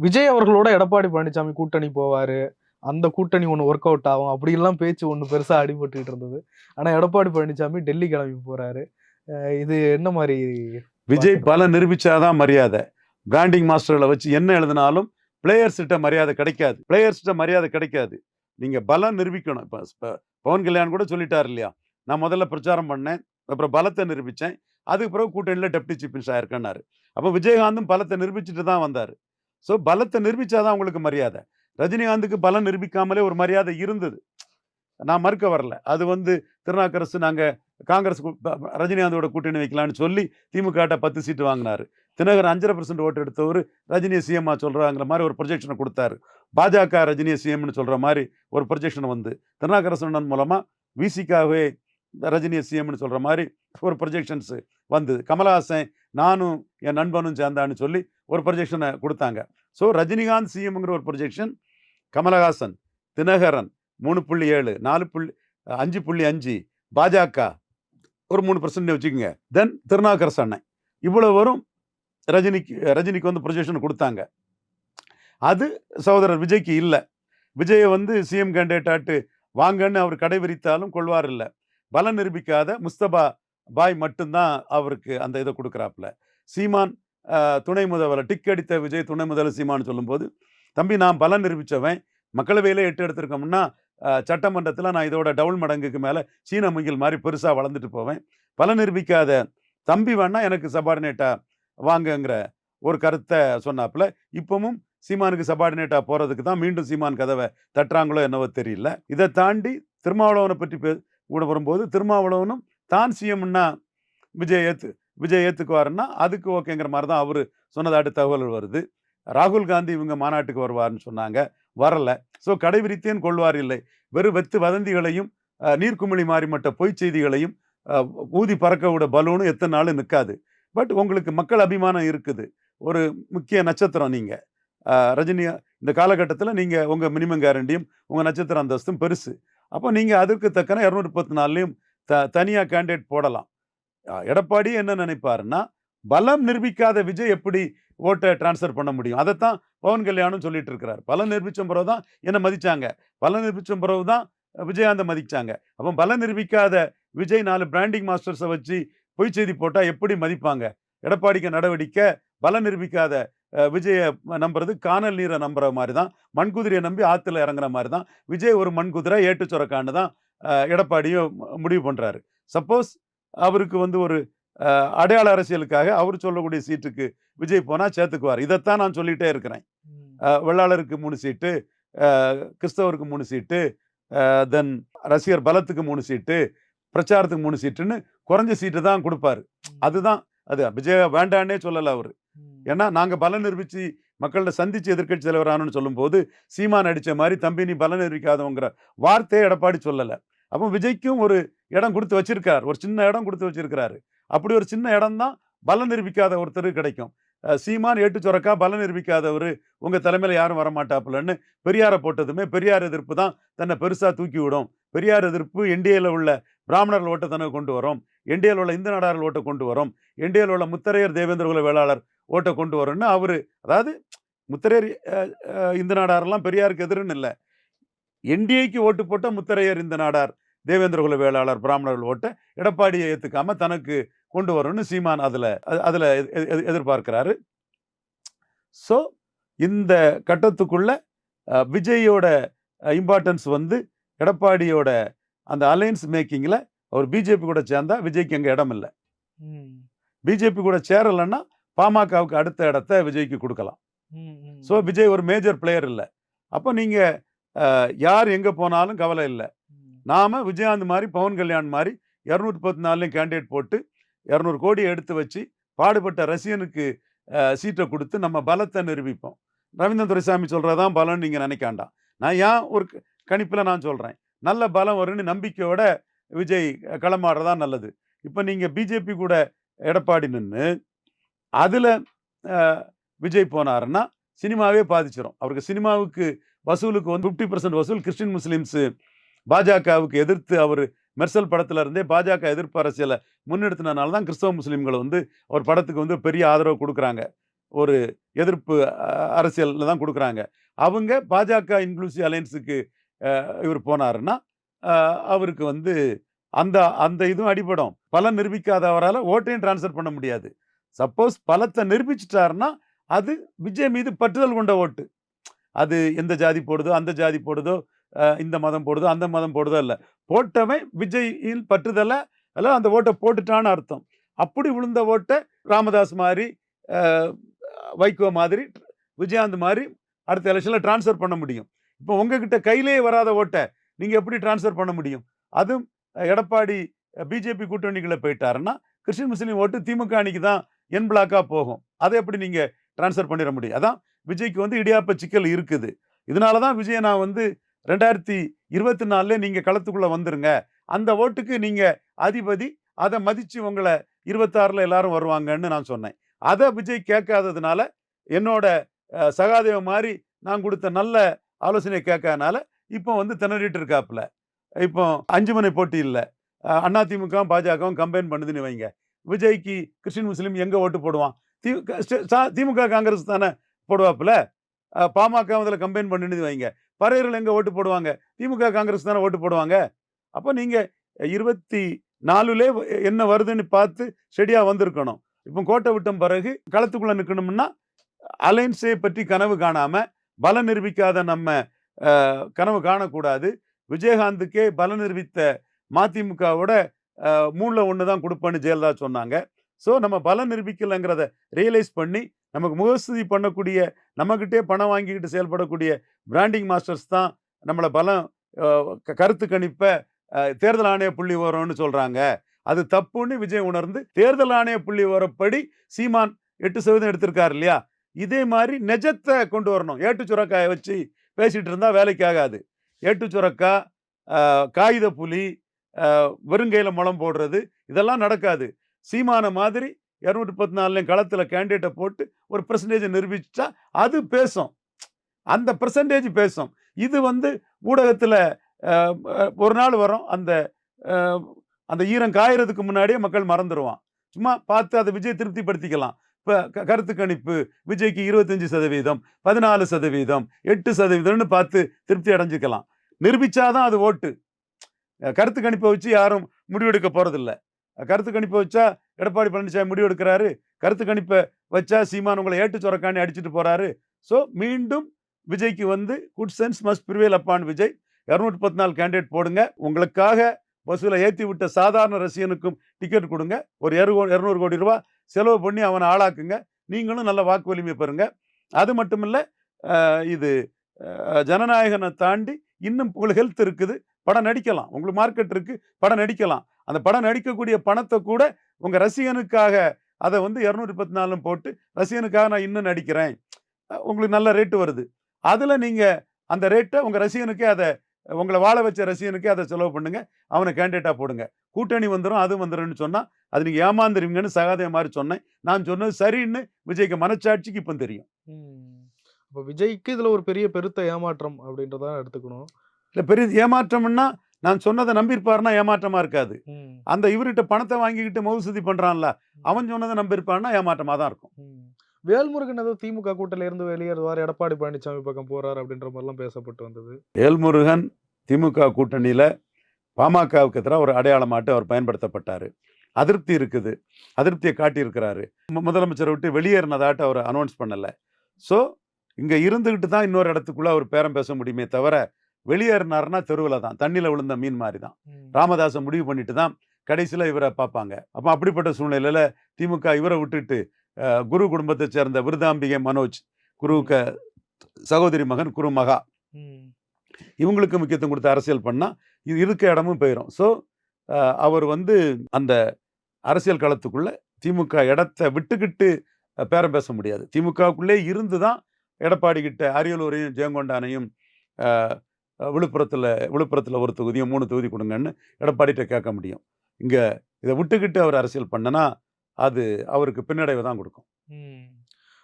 விஜய் அவர்களோட எடப்பாடி பழனிசாமி கூட்டணி போவாரு. அந்த கூட்டணி ஒன்று ஒர்க் அவுட் ஆகும். அப்படிலாம் பேச்சு ஒன்று பெருசா அடிபட்டுக்கிட்டு இருந்தது. ஆனா எடப்பாடி பழனிசாமி டெல்லி கிளம்பி போறாரு. அஹ் இது என்ன மாதிரி விஜய் பல நிரூபிச்சாதான் மரியாதை. பிராண்டிங் மாஸ்டர்களை வச்சு என்ன எழுதினாலும் பிளேயர்ஸ்கிட்ட மரியாதை கிடைக்காது. பிளேயர்ஸ்கிட்ட மரியாதை கிடைக்காது. நீங்க பலம் நிரூபிக்கணும். இப்போ பவன் கல்யாண் கூட சொல்லிட்டார் இல்லையா? நான் முதல்ல பிரச்சாரம் பண்ணேன். அப்புறம் பலத்தை நிரூபிச்சேன். அதுக்கு பிறகு கூட்டணியில் டெப்டி சீஃப் மினிஸ்டர் ஆயிருக்கேன்னாரு. அப்போ விஜயகாந்தும் பலத்தை நிரூபிச்சுட்டு தான் வந்தார். ஸோ பலத்தை நிரூபித்தாதான் உங்களுக்கு மரியாதை. ரஜினிகாந்துக்கு பலம் நிரூபிக்காமலே ஒரு மரியாதை இருந்தது. நான் மறுக்க வரல. அது வந்து திருநாக்கரசு நாங்கள் காங்கிரஸ் ரஜினிகாந்தோட கூட்டணி வைக்கலாம்னு சொல்லி திமுக பத்து சீட்டு வாங்கினாரு. தினகர் அஞ்சரை பர்சன்ட் ஓட்டு எடுத்தவர் ரஜினியை சிஎம்மா சொல்கிறாங்கிற மாதிரி ஒரு ப்ரொஜெக்ஷனை கொடுத்தாரு. பாஜக ரஜினியை சிஎம்னு சொல்கிற மாதிரி ஒரு ப்ரொஜெக்ஷன் வந்து திருநாக்கரசன் மூலமாக விசிகாவே ரஜினியை சிஎம்னு சொல்கிற மாதிரி ஒரு ப்ரொஜெக்ஷன்ஸு வந்தது. கமலஹாசன் நானும் என் நண்பனும் சேர்ந்தான்னு சொல்லி ஒரு ப்ரொஜெக்ஷனை கொடுத்தாங்க. ஸோ ரஜினிகாந்த் சிஎம்ங்கிற ஒரு ப்ரொஜெக்ஷன் கமலஹாசன் தினகரன் மூணு புள்ளி ஏழு நாலு புள்ளி அஞ்சு புள்ளி அஞ்சு பாஜக ஒரு மூணு பர்சன்ட் வச்சுக்கோங்க. தென் திருநாக்கரசு அண்ணன். இவ்வளோ வரும் ரஜினிக்கு ரஜினிக்கு வந்து ப்ரொஜெக்ஷன் கொடுத்தாங்க. அது சகோதரர் விஜய்க்கு இல்லை. விஜயை வந்து சிஎம் கேண்டிடேட்டாட்டு வாங்கன்னு அவர் கடைபிடித்தாலும் கொள்வார் இல்லை. பலம் நிரூபிக்காத முஸ்தபா பாய் மட்டும்தான் அவருக்கு அந்த இதை கொடுக்குறாப்புல. சீமான் துணை முதல்வர் டிக் அடித்த விஜய் துணை முதல்வர் சீமான்னு சொல்லும்போது தம்பி நான் பலம் நிரூபித்தவன் மக்களவையில் எட்டு எடுத்திருக்கோம்னா சட்டமன்றத்தில் நான் இதோட டபுள் மடங்குக்கு மேலே சீன முங்கில் மாதிரி பெருசாக வளர்ந்துட்டு போவேன். பலன் நிரூபிக்காத தம்பி வேணா எனக்கு சபார்டினேட்டாக வாங்குங்கிற ஒரு கருத்தை சொன்னாப்புல. இப்பவும் சீமானுக்கு சபார்டினேட்டாக போகிறதுக்கு தான் மீண்டும் சீமான் கதவை தட்டுறாங்களோ என்னவோ தெரியல. இதை தாண்டி திருமாவளவனை பற்றி பே கூட வரும்போது திருமாவளவனும் தான் சிஎம்னா விஜய் ஏத்து விஜய் ஏத்துக்குவாருன்னா அதுக்கு ஓகேங்கிற மாதிரி தான் அவர் சொன்னதாட்டு தகவல் வருது. ராகுல் காந்தி இவங்க மாநாட்டுக்கு வருவார்னு சொன்னாங்க. வரலை. ஸோ கடைபிடித்தேன் கொள்வார் இல்லை. வெறும் வெத்து வதந்திகளையும் அஹ், நீர்க்குமிழி மாறிமட்ட பொய் செய்திகளையும் ஊதி பறக்க விட பலூனும் எத்தனை நாளும் நிற்காது பட் உங்களுக்கு மக்கள் அபிமானம் இருக்குது. ஒரு முக்கிய நட்சத்திரம் நீங்கள் ரஜினி இந்த காலகட்டத்தில் நீங்கள் உங்கள் மினிமம் கேரண்டியும் உங்கள் நட்சத்திர அந்தஸ்தும் பெருசு. அப்போ நீங்கள் அதற்கு தக்கன இரநூத்தி முப்பத்தி நாலுலேயும் த தனியாக கேண்டிடேட் போடலாம். எடப்பாடி என்ன நினைப்பாருன்னா பலம் நிரூபிக்காத விஜய் எப்படி ஓட்டை டிரான்ஸ்ஃபர் பண்ண முடியும்? அதைத்தான் பவன் கல்யாணம் சொல்லிட்டு இருக்கிறார். பலம் நிரூபித்த பிறகு தான் என்னை மதித்தாங்க பலம் நிரூபித்த பிறகு தான் விஜயாந்த மதிச்சாங்க. அப்போ பலம் நிரூபிக்காத விஜய் நாலு பிராண்டிங் மாஸ்டர்ஸை வச்சு பொய் செய்தி போட்டால் எப்படி மதிப்பாங்க? எடப்பாடிக்கு நடவடிக்கை பலம் நிரூபிக்காத விஜயை நம்புறது காணல் நீரை நம்புற மாதிரி தான் மண்குதிரையை நம்பி ஆற்றுல இறங்குற மாதிரி தான் விஜய் ஒரு மண்குதிரை ஏட்டு சுரக்கான்னு தான் எடப்பாடியும் முடிவு பண்ணுறாரு சப்போஸ் அவருக்கு வந்து ஒரு அடையாள அரசியலுக்காக அவர் சொல்லக்கூடிய சீட்டுக்கு விஜய் போனால் சேர்த்துக்குவார். இதைத்தான் நான் சொல்லிகிட்டே இருக்கிறேன். வெள்ளாளருக்கு மூணு சீட்டு கிறிஸ்தவருக்கு மூணு சீட்டு தென் ரசிகர் பலத்துக்கு மூணு சீட்டு பிரச்சாரத்துக்கு மூணு சீட்டுன்னு குறைஞ்ச சீட்டு தான் கொடுப்பாரு. அதுதான் அது விஜய வேண்டான்னே சொல்லலை அவர். ஏன்னா நாங்கள் பலம் நிரூபித்து மக்கள்கிட்ட சந்திச்சு எதிர்க்கட்சி தலைவரானு சொல்லும்போது சீமான் அடித்த மாதிரி தம்பி நீ பலம் நிரூபிக்காதவங்கிற வார்த்தையை எடப்பாடி சொல்லலை. அப்போ விஜய்க்கும் ஒரு இடம் கொடுத்து வச்சிருக்கார். ஒரு சின்ன இடம் கொடுத்து வச்சிருக்கிறாரு. அப்படி ஒரு சின்ன இடம் தான் பலம் நிரூபிக்காத ஒருத்தர் கிடைக்கும். சீமான் ஏட்டு சுரக்கா பலம் நிரூபிக்காதவர் உங்கள் தலைமையில் யாரும் வரமாட்டாப்புலன்னு பெரியாரை போட்டதுமே பெரியார் எதிர்ப்பு தான் தன்னை பெருசாக தூக்கி விடும் பெரியார் எதிர்ப்பு என்டிஏல உள்ள பிராமணர்கள் ஓட்டை தனக்கு கொண்டு வரும். என்டிஏல உள்ள இந்து நாடார்கள் ஓட்டை கொண்டு வரும். என்டிஏல உள்ள முத்தரையர் தேவேந்திர குல வேளாளர் ஓட்டை கொண்டு வரும்னு அவர் அதாவது முத்தரையர் இந்து நாடாரெல்லாம் பெரியாருக்கு எதிர்ன்னு இல்லை. என்டிஏக்கு ஓட்டு போட்ட முத்தரையர் இந்த நாடார். தேவேந்திர குல வேளாளர் பிராமணர்கள் ஓட்டை எடப்பாடியை ஏற்றுக்காம தனக்கு கொண்டு வரும்னு சீமான் அதில் அதில் எதிர்பார்க்கிறாரு. ஸோ இந்த கட்டத்துக்குள்ள விஜயோட இம்பார்ட்டன்ஸ் வந்து எடப்பாடியோட அந்த அலையன்ஸ் மேக்கிங்கில் அவர் பிஜேபி கூட சேர்ந்தா விஜய்க்கு எங்கே இடம் இல்லை. பிஜேபி கூட சேரலைன்னா பாமகவுக்கு அடுத்த இடத்த விஜய்க்கு கொடுக்கலாம். ஸோ விஜய் ஒரு மேஜர் பிளேயர் இல்லை. அப்போ நீங்கள் யார் எங்கே போனாலும் கவலை இல்லை. நாம விஜயகாந்த் மாதிரி பவன் கல்யாண் மாதிரி இரநூத்தி பத்து நாலுலையும் கேண்டிடேட் போட்டு இரநூறு கோடி எடுத்து வச்சு பாடுபட்ட ரசிகனுக்கு சீட்டை கொடுத்து நம்ம பலத்தை நிரூபிப்போம். ரவீந்திரன் துரைசாமி சொல்கிறதான் பலம்னு நீங்கள் நினைக்காண்டாம் நான் ஏன் ஒரு கணிப்பில் நான் சொல்கிறேன் நல்ல பலம் வரும்னு நம்பிக்கையோட விஜய் களமாடுறதா நல்லது. இப்போ நீங்கள் பிஜேபி கூட எடப்பாடி நின்று அதில் விஜய் போனாருன்னா சினிமாவே பாதிச்சிடும் அவருக்கு சினிமாவுக்கு வசூலுக்கு வந்து ஃபிஃப்டி பர்சன்ட் வசூல் கிறிஸ்டின் முஸ்லீம்ஸு பாஜகவுக்கு எதிர்த்து அவர் மெர்சல் படத்துல இருந்தே பாஜக எதிர்ப்பு அரசியலை முன்னெடுத்தினால தான் கிறிஸ்தவ முஸ்லீம்கள் வந்து அவர் படத்துக்கு வந்து பெரிய ஆதரவு கொடுக்குறாங்க. ஒரு எதிர்ப்பு அரசியலில் தான் கொடுக்குறாங்க. அவங்க பாஜக இன்க்ளூசிவ் அலையன்ஸுக்கு இவர் போனாருன்னா அவருக்கு வந்து அந்த அந்த இதுவும் அடிபடும். பலம் நிரூபிக்காதவரால் ஓட்டையும் டிரான்ஸ்ஃபர் பண்ண முடியாது. சப்போஸ் பலத்தை நிரூபிச்சிட்டாருன்னா அது விஜய் மீது பற்றுதல் கொண்ட ஓட்டு. அது எந்த ஜாதி போடுதோ அந்த ஜாதி போடுதோ இந்த மதம் போடுதோ அந்த மதம் போடுதோ இல்லை. போட்டவன் விஜயின் பற்றுதலை எல்லாம் அந்த ஓட்டை போட்டுட்டான்னு அர்த்தம். அப்படி விழுந்த ஓட்டை ராமதாஸ் மாதிரி வைகோ மாதிரி விஜயாந்த் மாதிரி அடுத்த எலெக்ஷனில் ட்ரான்ஸ்ஃபர் பண்ண முடியும். இப்போ உங்ககிட்ட கையிலேயே வராத ஓட்டை நீங்கள் எப்படி ட்ரான்ஸ்ஃபர் பண்ண முடியும்? அதுவும் எடப்பாடி பிஜேபி கூட்டணிக்குள்ளே போயிட்டாருன்னா கிறிஸ்டின் முஸ்லீம் ஓட்டு திமுக அணிக்கு தான் என் பிளாக்காக போகும். அதை எப்படி நீங்கள் ட்ரான்ஸ்ஃபர் பண்ணிட முடியும்? அதான் விஜய்க்கு வந்து இடியாப்ப சிக்கல் இருக்குது. இதனால தான் விஜயை நான் வந்து ரெண்டாயிரத்தி இருபத்தி நாலில் நீங்கள் களத்துக்குள்ளே வந்துருங்க. அந்த ஓட்டுக்கு நீங்கள் அதிபதி அதை மதித்து உங்களை இருபத்தாறில் எல்லாரும் வருவாங்கன்னு நான் சொன்னேன். அதை விஜய் கேட்காததுனால என்னோட சகாதேவ மாதிரி நான் கொடுத்த நல்ல ஆலோசனை கேட்காதனால இப்போ வந்து திணறிட்டு இருக்காப்புல. இப்போ அஞ்சு மணி போட்டி இல்லை. அதிமுக பாஜகவும் கம்பைன் பண்ணுதுன்னு வைங்க. விஜய்க்கு கிறிஸ்டின் முஸ்லீம் எங்கே ஓட்டு போடுவான்? தி சா- திமுக காங்கிரஸ் தானே போடுவாப்புல? பாமக அதில் கம்பைன் பண்ணுன்னு வைங்க. பறையர்கள் எங்கே ஓட்டு போடுவாங்க? திமுக காங்கிரஸ் தானே ஓட்டு போடுவாங்க? அப்போ நீங்கள் இருபத்தி நாலுலே என்ன வருதுன்னு பார்த்து ஸ்டெடியாக வந்திருக்கணும். இப்போ கோட்டை விட்டம் பிறகு களத்துக்குள்ளே நிற்கணும்னா அலைன்ஸை பற்றி கனவு காணாமல் பலம் நிரூபிக்காத நம்ம கனவு காணக்கூடாது. விஜயகாந்துக்கே பலம் நிரூபித்த மதிமுகவோட மூணில் ஒன்று தான் கொடுப்பேன்னு ஜெயலலிதா சொன்னாங்க. ஸோ நம்ம பலம் நிரூபிக்கலைங்கிறத ரியலைஸ் பண்ணி நமக்கு முகஸ்துதி பண்ணக்கூடிய நம்மக்கிட்டே பணம் வாங்கிக்கிட்டு செயல்படக்கூடிய பிராண்டிங் மாஸ்டர்ஸ் தான் நம்மளை பலம் க- கருத்து கணிப்பை தேர்தல் ஆணைய புள்ளி விவரம்னு சொல்கிறாங்க அது தப்புன்னு விஜய் உணர்ந்து தேர்தல் ஆணைய புள்ளி விவரப்படி சீமான் எட்டு சதவீதம் எடுத்திருக்காரு இல்லையா? இதே மாதிரி நெஜத்தை கொண்டு வரணும். ஏட்டு சுரக்காயை வச்சு பேசிகிட்டு இருந்தால் வேலைக்கு ஆகாது. ஏட்டு சுரக்கா காகித புலி வெறுங்கையில் முளம் போடுறது இதெல்லாம் நடக்காது. சீமான மாதிரி இரநூத்தி பத்து நாலுலையும் களத்தில் கேண்டிடேட்டை போட்டு ஒரு பர்சன்டேஜை நிரூபிச்சா அது பேசும். அந்த பர்சன்டேஜ் பேசும். இது வந்து ஊடகத்தில் ஒரு நாள் வரும். அந்த அந்த ஈரம் காயறதுக்கு முன்னாடியே மக்கள் மறந்துடுவான் சும்மா பார்த்து அதை விஜய் திருப்திப்படுத்திக்கலாம். இப்போ கருத்து கணிப்பு விஜய்க்கு இருபத்தஞ்சி சதவீதம் பதினாலு சதவீதம் எட்டு சதவீதம்னு பார்த்து திருப்தி அடைஞ்சுக்கலாம். நிரூபித்தாதான் அது ஓட்டு. கருத்து கணிப்பை வச்சு யாரும் முடிவெடுக்க போகிறதில்ல கருத்து கணிப்பை வச்சா எடப்பாடி பழனிசாமி முடிவெடுக்கிறாரு. கருத்து கணிப்பை வச்சா சீமான் உங்களை ஏட்டு சொரக்காண்டி அடிச்சிட்டு போகிறாரு ஸோ மீண்டும் விஜய்க்கு வந்து good sense must prevail upon Vijay. இரநூத்தி பத்து நாலு கேண்டிடேட் போடுங்க. உங்களுக்காக பஸ்ஸில் ஏற்றி விட்ட சாதாரண ரசிகனுக்கும் டிக்கெட் கொடுங்க. ஒரு இரு இரநூறு கோடி ரூபா செலவு பண்ணி அவனை ஆளாக்குங்க. நீங்களும் நல்ல வாக்கு வலிமை பெறுங்க. அது மட்டும் இல்லை இது ஜனநாயகனை தாண்டி இன்னும் உங்களுக்கு ஹெல்த் இருக்குது. படம் நடிக்கலாம். உங்களுக்கு மார்க்கெட் இருக்குது படம் நடிக்கலாம். அந்த படம் நடிக்கக்கூடிய பணத்தை கூட உங்கள் ரசிகனுக்காக அதை வந்து இரநூத்தி பத்து நாலும் போட்டு ரசிகனுக்காக நான் இன்னும் நடிக்கிறேன். உங்களுக்கு நல்ல ரேட்டு வருது. அதில் நீங்கள் அந்த ரேட்டை உங்கள் ரசிகனுக்கே அதை உங்களை வாழ வச்ச ரசிகனுக்கே அதை செலவு பண்ணுங்க. அவனை கேண்டிடேட்டாக போடுங்க. கூட்டணி வந்துடும் அது வந்துடும்னு சொன்னால் அது நீங்கள் ஏமாந்துருவீங்கன்னு சகாதே மாதிரி சொன்னேன். நான் சொன்னது சரின்னு விஜய்க்கு மனச்சாட்சிக்கு இப்போ தெரியும். அப்போ விஜய்க்கு இதுல ஒரு பெரிய பெருத்த ஏமாற்றம் அப்படின்றத எடுத்துக்கணும். இல்லை பெரிய ஏமாற்றம்னா நான் சொன்னதை நம்பியிருப்பாருன்னா ஏமாற்றமாக இருக்காது. அந்த இவர்கிட்ட பணத்தை வாங்கிக்கிட்டு மவுசுதி பண்ணுறான்ல அவன் சொன்னதை நம்பியிருப்பான்னா ஏமாற்றமாக தான் இருக்கும். வேல்முருகன் ஏதோ திமுக கூட்டில இருந்து வெளியேறுவார் எடப்பாடி பழனிசாமி பக்கம் போறாரு அப்படின்ற மாதிரிலாம் பேசப்பட்டு வந்தது. வேல்முருகன் திமுக கூட்டணியில் பாமகவுக்கு எதிராக ஒரு அடையாளமாட்டு அவர் பயன்படுத்தப்பட்டார். அதிருப்தி இருக்குது. அதிருப்தியை காட்டியிருக்கிறாரு. முதலமைச்சரை விட்டு வெளியேறினதாட்டு அவர் அனௌன்ஸ் பண்ணலை. ஸோ இங்கே இருந்துக்கிட்டு தான் இன்னொரு இடத்துக்குள்ளே அவர் பேரம் பேச முடியுமே தவிர வெளியேறினாருன்னா தெருவில் தான். தண்ணியில் விழுந்த மீன் மாதிரி தான் ராமதாஸை முடிவு பண்ணிட்டு தான் கடைசியில் இவரை பார்ப்பாங்க. அப்போ அப்படிப்பட்ட சூழ்நிலையில் திமுக இவரை விட்டுட்டு குரு குடும்பத்தை சேர்ந்த விருதாம்பிகை மனோஜ் குருவுக்கு சகோதரி மகன் குரு மகா. இவங்களுக்கு முக்கியத்துவம் கொடுத்து அரசியல் பண்ணால் இது இருக்க இடமும் போயிடும் ஸோ அவர் வந்து அந்த அரசியல் களத்துக்குள்ள திமுக இடத்த விட்டுக்கிட்டு பேரம் பேச முடியாது. திமுகவுக்குள்ளே இருந்து தான் எடப்பாடி கிட்ட அரியலூரையும் ஜெயங்கொண்டானையும் விழுப்புரத்தில் விழுப்புரத்தில் ஒரு தொகுதியும் மூணு தொகுதி கொடுங்கன்னு எடப்பாடிகிட்ட கேட்க முடியும். இங்கே இதை விட்டுக்கிட்டு அவர் அரசியல் பண்ணனா அது அவருக்கு பின்னடைவை தான் கொடுக்கும்.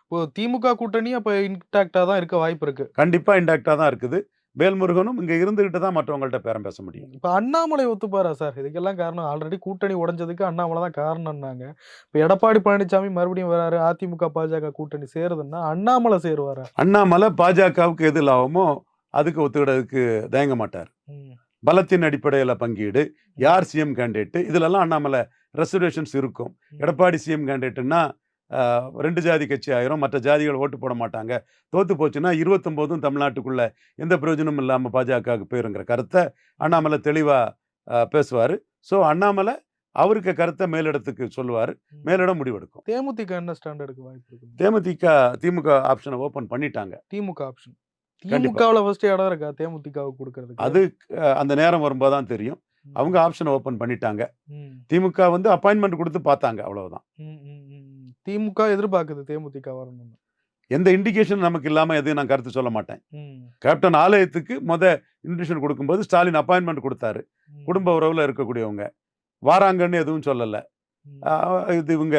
இப்போ திமுக கூட்டணி அப்ப இன்டாக்டா தான் இருக்க வாய்ப்பு இருக்கு. கண்டிப்பாக இன்டாக்டாக தான் இருக்குது. வேல்முருகனும் இங்க இருந்துகிட்டு தான் மற்றவங்கள்ட்ட பேரம் பேச முடியும். இப்ப அண்ணாமலை ஒத்துப்பாரா சார்? இதுக்கெல்லாம் காரணம். ஆல்ரெடி கூட்டணி உடைஞ்சதுக்கு அண்ணாமலை தான் காரணம்னாங்க. இப்ப எடப்பாடி பழனிசாமி மறுபடியும் வராரு. அதிமுக பாஜக கூட்டணி சேருதுன்னா அண்ணாமலை சேருவாரா? அண்ணாமலை பாஜகவுக்கு எது லாபமோ அதுக்கு ஒத்துக்கிடறதுக்கு தயங்க மாட்டார். பலத்தின் அடிப்படையில் பங்கீடு யார் சிஎம் கேண்டிடேட் இதுலலாம் அண்ணாமலை ரெசர்வேஷன்ஸ் இருக்கும். எடப்பாடி சிஎம் கேண்டிடேட்னா ரெண்டு ஜாதி கட்சி ஆயிரும் மற்ற ஜாதிகள் ஓட்டு போட மாட்டாங்க. தோத்து போச்சுன்னா இருபத்தொம்போதும் தமிழ்நாட்டுக்குள்ள எந்த பிரயோஜனமும் இல்லாமல் பாஜகவுக்கு போயிருங்கிற கருத்தை அண்ணாமலை தெளிவாக பேசுவார். ஸோ அண்ணாமலை அவருக்கு கருத்தை மேலிடத்துக்கு சொல்லுவார். மேலிடம் முடிவெடுக்கும். தேமுதிக என்ன ஸ்டாண்டர்டுக்கு வாய்ப்பு தேமுதிக திமுக ஆப்ஷனை ஓப்பன் பண்ணிட்டாங்க. திமுக ஆப்ஷன். திமுகவுல ஃபர்ஸ்ட் இடம் இருக்கா? தேமுதிகவுக்கு கொடுக்கறதுக்கு. அது அந்த நேரம் வரும்போது தான் தெரியும். அவங்க ஆப்ஷனை ஓப்பன் பண்ணிட்டாங்க. திமுக வந்து அப்பாயின்மெண்ட் கொடுத்து பார்த்தாங்க அவ்வளவுதான். திமுக எதிர்பார்க்குது தேமுதிக வரணும்னு. எந்த இண்டிகேஷன் நமக்கு இல்லாமல் எதுவும் நான் கருத்து சொல்ல மாட்டேன். கேப்டன் ஆலயத்துக்கு முத இன்விடேஷன் கொடுக்கும்போது ஸ்டாலின் அப்பாயின்மெண்ட் கொடுத்தாரு. குடும்ப உறவில் இருக்கக்கூடியவங்க. வாராங்கன்னு எதுவும் சொல்லலை. இது இவங்க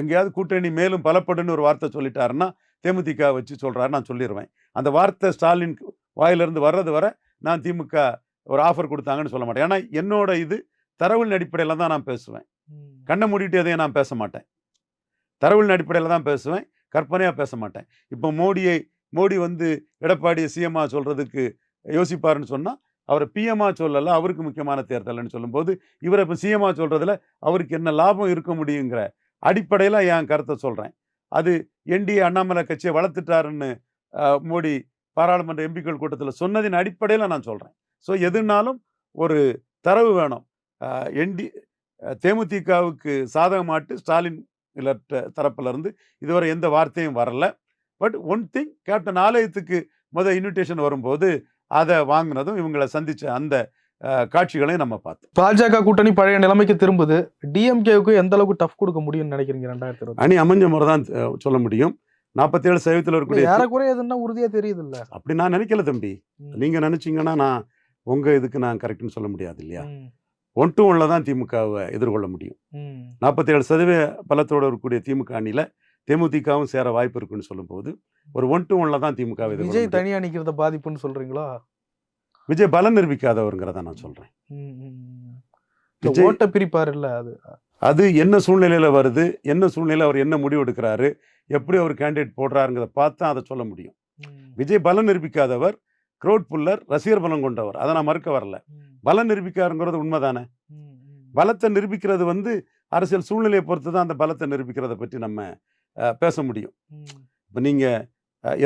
எங்கேயாவது கூட்டணி மேலும் பலப்படுன்னு ஒரு வார்த்தை சொல்லிட்டாருன்னா தேமுதிக வச்சு சொல்றாரு நான் சொல்லிடுவேன் அந்த வார்த்தை ஸ்டாலின் வாயிலிருந்து வர்றது வரை நான் திமுக ஒரு ஆஃபர் கொடுத்தாங்கன்னு சொல்ல மாட்டேன். ஏன்னா என்னோட இது தரவுகளின் அடிப்படையில் தான் நான் பேசுவேன். கண்ணை மூடிட்டு எதையும் நான் பேச மாட்டேன். தரவுகளின் அடிப்படையில் தான் பேசுவேன். கற்பனையாக பேச மாட்டேன். இப்போ மோடியை மோடி வந்து எடப்பாடியை சிஎம்மா சொல்கிறதுக்கு யோசிப்பாருன்னு சொன்னால் அவரை பிஎம்மா சொல்லலை அவருக்கு முக்கியமான தேர்தல்னு சொல்லும்போது இவரை இப்போ சிஎம்மா சொல்கிறதுல அவருக்கு என்ன லாபம் இருக்க முடியுங்கிற அடிப்படையில் என் கருத்தை சொல்கிறேன் அது என்டிஏ அண்ணாமலை கட்சியை வளர்த்துட்டாருன்னு மோடி பாராளுமன்ற எம்பிக்கள் கூட்டத்தில் சொன்னதின் அடிப்படையில் நான் சொல்கிறேன் ஸோ எதுனாலும் ஒரு தரவு வேணும். என்டி தேமுதிகவுக்கு சாதகமாட்டு ஸ்டாலின் இல்ல த- இதுவரை எந்த வார்த்தையும் வரல. பட் ஒன் திங் கேப்டன் ஆலயத்துக்கு முத இன்விடேஷன் வரும்போது அதை வாங்கினதும் இவங்களை சந்தித்த அந்த காட்சிகளையும் நம்ம பார்த்தோம். பாஜக கூட்டணி பழைய நிலைமைக்கு திரும்புது. டிஎம்கேவுக்கு எந்த அளவுக்கு டஃப் கொடுக்க முடியும்னு நினைக்கிறீங்க ரெண்டாயிரத்தி இருபத்தி அணி அமைஞ்ச முறை தான் சொல்ல முடியும். நாற்பத்தேழு சதவீதத்தில் இருக்கக்கூடிய ஏறக்குறைய எதுன்னா உறுதியா தெரியுது இல்ல அப்படி நான் நினைக்கல தம்பி. நீங்க நினைச்சீங்கன்னா நான் உங்க இதுக்கு நான் கரெக்ட்னு சொல்ல முடியாது இல்லையா? ஒன் டு ஒன்ல தான் திமுகவை எதிர்கொள்ள முடியும். நாற்பத்தேழு சதவீத பலத்தோடு இருக்கக்கூடிய திமுக அணியில தேமுதிகவும் சேர வாய்ப்பு இருக்குன்னு சொல்லும்போது ஒரு ஒன் டு ஒன்ல தான் திமுக விஜய் தனியா நிக்கிறத பாதிப்புன்னு சொல்றீங்களா? விஜய் பலம் நிரூபிக்காதவருங்கிறத நான் சொல்றேன். ஓட்ட பிரிப்பார் இல்ல அது. அது என்ன சூழ்நிலையில வருது என்ன சூழ்நிலையில அவர் என்ன முடிவு எடுக்கிறாரு எப்படி அவர் கேண்டிடேட் போடுறாருங்கிறத பார்த்து தான் அதை சொல்ல முடியும். விஜய் பலம் நிரூபிக்காதவர் க்ரௌட் புல்லர் ரசிகர் பலம் கொண்டவர். அதை நான் மறுக்க வரல. பலம் நிரூபிக்காருங்கிறது உண்மைதானே. பலத்தை நிரூபிக்கிறது வந்து அரசியல் சூழ்நிலையை பொறுத்து தான் அந்த பலத்தை நிரூபிக்கிறத பற்றி நம்ம பேச முடியும். இப்போ நீங்கள்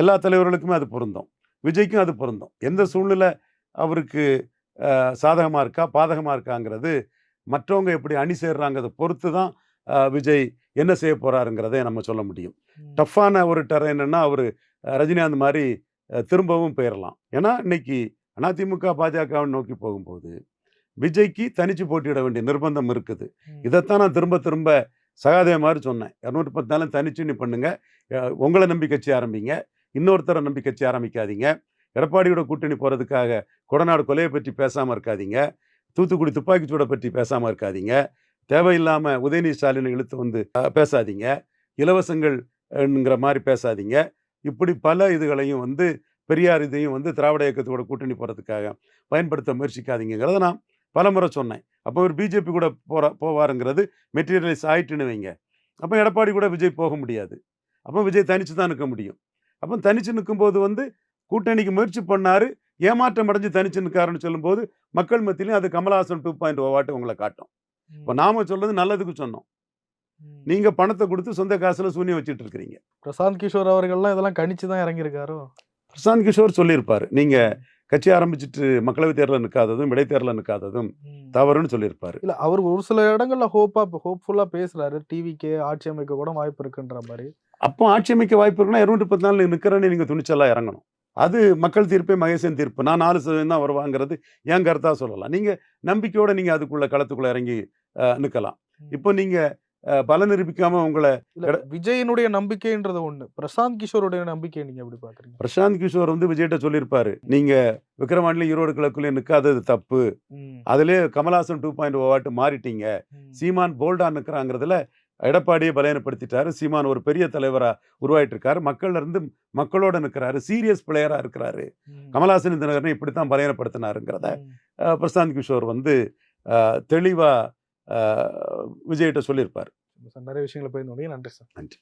எல்லா தலைவர்களுக்குமே அது பொருந்தும். விஜய்க்கும் அது பொருந்தும். எந்த சூழ்நிலை அவருக்கு சாதகமாக இருக்கா பாதகமாக இருக்காங்கிறது மற்றவங்க எப்படி அணி சேர்றாங்கிறத பொறுத்து தான் விஜய் என்ன செய்ய போறாருங்கிறதை நம்ம சொல்ல முடியும். டஃப்பான ஒரு டெரெயின்னா அவர் ரஜினிகாந்த் மாதிரி திரும்பவும் போயிடலாம் ஏன்னா இன்னைக்கு அதிமுக பாஜகவை நோக்கி போகும்போது விஜய்க்கு தனிச்சு போட்டியிட வேண்டிய நிர்பந்தம் இருக்குது. இதைத்தான் நான் திரும்ப திரும்ப சகாதேவ மாதிரி சொன்னேன். இரநூத்தி பத்து நாளும் தனிச்சு நீ பண்ணுங்க. உங்களை நம்பி கட்சி ஆரம்பிங்க. இன்னொருத்தரை நம்பி கட்சி ஆரம்பிக்காதீங்க. எடப்பாடியோட கூட்டணி போகிறதுக்காக கொடநாடு கொலையை பற்றி பேசாமல் இருக்காதீங்க. தூத்துக்குடி துப்பாக்கிச்சூடை பற்றி பேசாமல் இருக்காதீங்க. தேவையில்லாமல் உதயநிதி ஸ்டாலினை இழுத்து வந்து பேசாதீங்க. இலவசங்கள்ங்கிற மாதிரி பேசாதீங்க. இப்படி பல இதுகளையும் வந்து பெரியார் இதையும் வந்து திராவிட இயக்கத்தோட கூட்டணி போகிறதுக்காக பயன்படுத்த முயற்சிக்காதீங்கிறத நான் பலமுறை சொன்னேன். அப்போ ஒரு பிஜேபி கூட போகிற போவாருங்கிறது மெட்டீரியலைஸ் ஆயிட்டுன்னு வைங்க. அப்போ எடப்பாடி கூட விஜய் போக முடியாது. அப்போ விஜய் தனித்து தான் நிற்க முடியும். அப்போ தனிச்சு நிற்கும்போது வந்து கூட்டணிக்கு முயற்சி பண்ணாரு. ஏமாற்றம் அடைஞ்சு தனிச்சு நிற்காருன்னு சொல்லும்போது மக்கள் மத்தியிலும் அது கமலஹாசன் டூ பாயிண்ட் ஓவாட்டு உங்களை காட்டும். இப்போ நாம சொல்றது நல்லதுக்கு சொன்னோம். நீங்க பணத்தை கொடுத்து சொந்த காசுல சூனியம் வச்சுட்டு இருக்கிறீங்க பிரசாந்த் கிஷோர் அவர்கள்லாம் இதெல்லாம் கணிச்சு தான் இறங்கியிருக்காரோ? பிரசாந்த் கிஷோர் சொல்லியிருப்பாரு. நீங்க கட்சி ஆரம்பிச்சிட்டு மக்களவைத் தேர்தலில் நிற்காததும் இடைத்தேர்தலில் நிற்காததும். தவறுன்னு சொல்லியிருப்பாரு. இல்ல அவர் ஒரு சில இடங்கள்ல ஹோப்பா ஹோப்ஃபுல்லா பேசுறாரு. டிவிக்கு ஆட்சி அமைக்க கூட வாய்ப்பு இருக்குன்ற மாதிரி. அப்போ ஆட்சி அமைக்க வாய்ப்பு இருக்குன்னா இருநூற்றி பத்து நாள் நிற்கிறேன்னு நீங்கள் துணிச்சலாக இறங்கணும். அது மக்கள் தீர்ப்பே மகேசன் தீர்ப்பு. நான் நாலு சதவீதம் தான் வருவாங்கிறது. என் கருத்தாக சொல்லலாம். நீங்கள் நம்பிக்கையோட நீங்கள் அதுக்குள்ள களத்துக்குள்ள இறங்கி நிற்கலாம். இப்போ நீங்கள் பல நிரூபிக்காம உங்களை விஜயனுடைய நம்பிக்கைன்றது ஒண்ணு. பிரசாந்த் கிஷோருடைய நம்பிக்கை நீங்க எப்படி பாக்குறீங்க பிரசாந்த் கிஷோர் வந்து விஜய்கிட்ட சொல்லியிருப்பாரு. நீங்கள் விக்ரவாண்டில ஈரோடு கிழக்குள்ளே நிற்காதது தப்பு. ம், அதிலே கமல்ஹாசன் டூ பாயிண்ட் ஓவாட்டு மாறிட்டீங்க. சீமான் போல்டா நிற்கிறாங்கிறதுல எடப்பாடியை பலவீனப்படுத்திட்டாரு சீமான் ஒரு பெரிய தலைவரா உருவாயிட்டு இருக்காரு மக்கள்ல இருந்து மக்களோட நிற்கிறாரு சீரியஸ் பிளேயரா இருக்கிறாரு. கமலாசன் தினகரனை இப்படித்தான் பலவீனப்படுத்தினாருங்கிறத பிரசாந்த் கிஷோர் வந்து அஹ், தெளிவா அஹ், விஜய்கிட்ட சொல்லியிருப்பார். சார் நிறைய விஷயங்களை போயிருந்தோம் நன்றி சார். நன்றி.